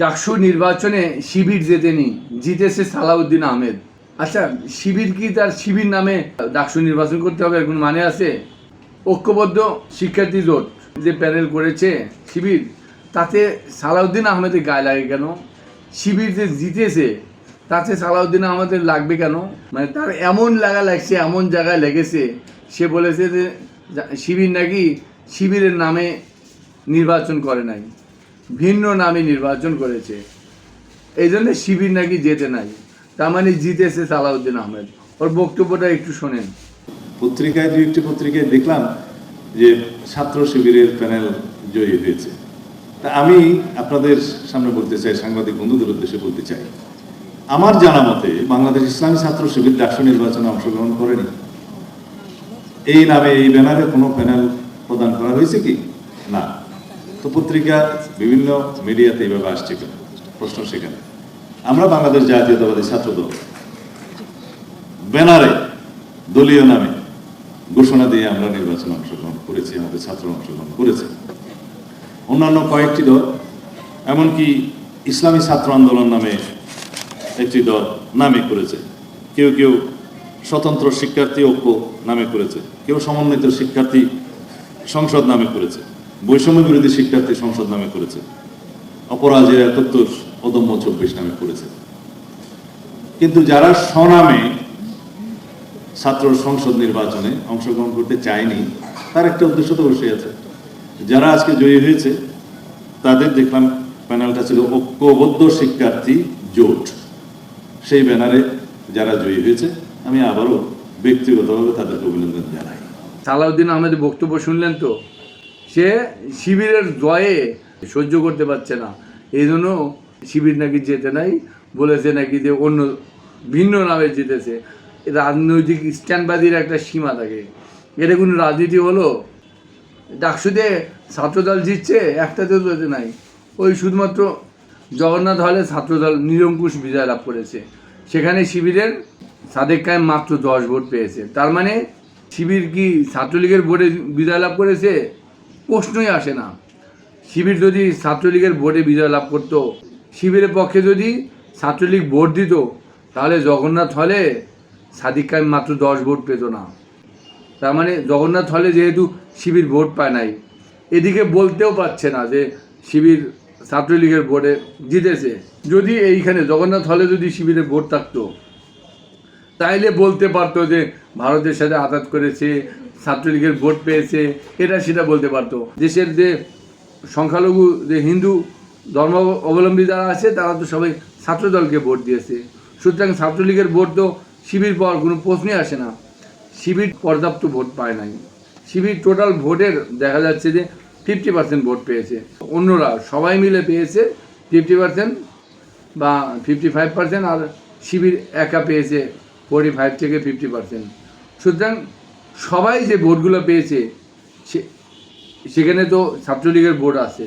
ডাকসু নির্বাচনে শিবির জেতেনি, জিতেছে সালাউদ্দিন আহমেদ। আচ্ছা শিবির কি তার শিবির নামে ডাকসু নির্বাচন করতে হবে এখন মানে আছে? ঐক্যবদ্ধ শিক্ষার্থী জোট যে প্যানেল করেছে শিবির, তাতে সালাউদ্দিন আহমেদের গায়ে লাগে কেন? শিবির যে জিতেছে, তাতে সালাউদ্দিন আহমেদের লাগবে কেন? মানে তার এমন লাগা লাগছে, এমন জায়গায় লেগেছে, সে বলেছে যে, শিবির নাকি শিবিরের নামে নির্বাচন করে নাই। ভিন্ন নামে নির্বাচন করেছে। এই জন্য শিবির নাকি যেতে নাই। তার মানে জিতেছে সালাউদ্দিন আহমেদ। ওর বক্তব্যটা একটু শোনেন। পত্রিকায় দু একটি পত্রিকায় দেখলাম যে ছাত্র শিবিরের প্যানেল জয়ী হয়েছে। তা আমি আপনাদের সামনে বলতে চাই, সাংবাদিক বন্ধুদের উদ্দেশ্যে বলতে চাই। আমার জানা মতে বাংলাদেশ ইসলামী ছাত্র শিবির ডাকসু নির্বাচনে অংশগ্রহণ করেনি। এই নামে, এই ব্যানারে কোনো প্যানেল প্রদান করা হয়েছে কি? না। তো পত্রিকা, বিভিন্ন মিডিয়াতে এইভাবে আসছে প্রশ্ন সেখানে। আমরা বাংলাদেশ জাতীয়তাবাদী ছাত্র দল ব্যানারে, দলীয় নামে ঘোষণা দিয়ে আমরা নির্বাচনে অংশগ্রহণ করেছি, আমাদের ছাত্র অংশগ্রহণ করেছে। অন্যান্য কয়েকটি দল, এমনকি ইসলামী ছাত্র আন্দোলন নামে একটি দল নামে করেছে। কেউ কেউ স্বতন্ত্র শিক্ষার্থী ঐক্য নামে করেছে, কেউ সমন্বিত শিক্ষার্থী সংসদ নামে করেছে। বৈষম্য বিরোধী শিক্ষার্থী সংসদ নামে করেছে। অপরাজের একাত্তর, অদম্য চব্বিশ নামে করেছে। কিন্তু যারা স্বনামে ছাত্র সংসদ নির্বাচনে অংশগ্রহণ করতে চায়নি, তার একটা উদ্দেশ্য তো অবশ্যই আছে। যারা আজকে জয়ী হয়েছে, তাদের দেখলাম প্যানেলটা ছিল ঐক্যবদ্ধ শিক্ষার্থী জোট। সেই ব্যানারে যারা জয়ী হয়েছে, আমি আবারও ব্যক্তিগতভাবে তাদেরকে অভিনন্দন জানাই। সালাউদ্দিন আহমেদের বক্তব্য শুনলেন তো? সে শিবিরের জয়ে সহ্য করতে পারছে না। এই জন্য শিবির নাকি যেতে নাই, বলেছে নাকি যে অন্য, ভিন্ন নামে জিতেছে। রাজনৈতিক স্ট্যান্ডবাজির একটা সীমা থাকে। এটা কোনো রাজনীতি হলো? ডাকসুতে ছাত্রদল জিতছে, একটাতেও যেতে নাই। ওই শুধুমাত্র জগন্নাথ হলে ছাত্রদল নিরঙ্কুশ বিজয় লাভ করেছে। সেখানে শিবিরের সাদেক কায়েম মাত্র দশ ভোট পেয়েছে। তার মানে শিবির কি ছাত্রলীগের ভোটে বিজয় লাভ করেছে? প্রশ্নই আসে না। শিবির যদি ছাত্রলীগের ভোটে বিজয় লাভ করতো, শিবিরের পক্ষে যদি ছাত্রলীগ ভোট দিত, তাহলে জগন্নাথ হলে সাদিক কায়েম মাত্র দশ ভোট পেত না। তার মানে জগন্নাথ হলে যেহেতু শিবির ভোট পায় নাই, এদিকে বলতেও পারছে না যে শিবির ছাত্রলীগের ভোটে জিতেছে। যদি এইখানে জগন্নাথ হলে যদি শিবিরের ভোট থাকতো, তাইলে বলতে পারতো যে ভারতের সাথে আঘাত করেছে ছাত্রলীগের ভোট পেয়েছে, এটা সেটা বলতে পারতো। দেশের যে সংখ্যালঘু, যে হিন্দু ধর্ম অবলম্বী যারা আছে, তারা তো সবাই ছাত্রদলকে ভোট দিয়েছে। সুতরাং ছাত্রলীগের ভোট তো শিবির পাওয়ার কোনো প্রশ্নই আসে না। শিবির পর্যাপ্ত ভোট পায় নাই। শিবির টোটাল ভোটের দেখা যাচ্ছে যে ফিফটি পার্সেন্ট ভোট পেয়েছে। অন্যরা সবাই মিলে পেয়েছে ফিফটি পার্সেন্ট বা ফিফটি ফাইভ পার্সেন্ট আর শিবির একা পেয়েছে ফোর্টি ফাইভ থেকে ফিফটি পার্সেন্ট সুতরাং সবাই যে ভোটগুলো পেয়েছে সেখানে তো ছাত্রলীগের ভোট আছে,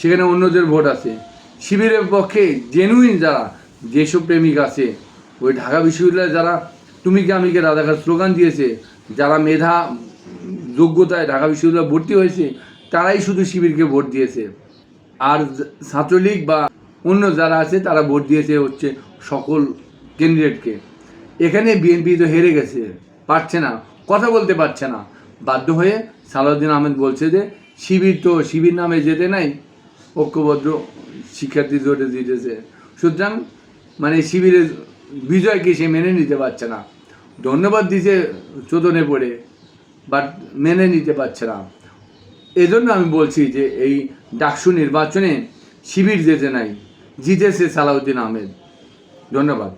সেখানে অন্যদের ভোট আছে। শিবিরের পক্ষে জেনুইন যারা যেসব প্রেমিক আছে, ওই ঢাকা বিশ্ববিদ্যালয়ে যারা তুমি কি আমি কে রাধাঘাট স্লোগান দিয়েছে, যারা মেধা, যোগ্যতায় ঢাকা বিশ্ববিদ্যালয়ে ভর্তি হয়েছে, তারাই শুধু শিবিরকে ভোট দিয়েছে। আর ছাত্রলীগ বা অন্য যারা আছে, তারা ভোট দিয়েছে হচ্ছে সকল ক্যান্ডিডেটকে এখানে বিএনপি তো হেরে গেছে, পারছে না। কথা বলতে পারছে না। বাধ্য হয়ে সালাউদ্দিন আহমেদ বলছে যে, শিবির তো, শিবির নামে যেতে নাই, ঐক্যবদ্ধ শিক্ষার্থী জোটে জিতেছে। সুতরাং মানে শিবিরের বিজয়কে সে মেনে নিতে পারছে না। ধন্যবাদ দিছে চোদনে পড়ে, বাট মেনে নিতে পারছে না। এজন্য আমি বলছি যে, এই ডাকসু নির্বাচনে শিবির যেতে নাই, জিতেছে সালাউদ্দিন আহমেদ। ধন্যবাদ।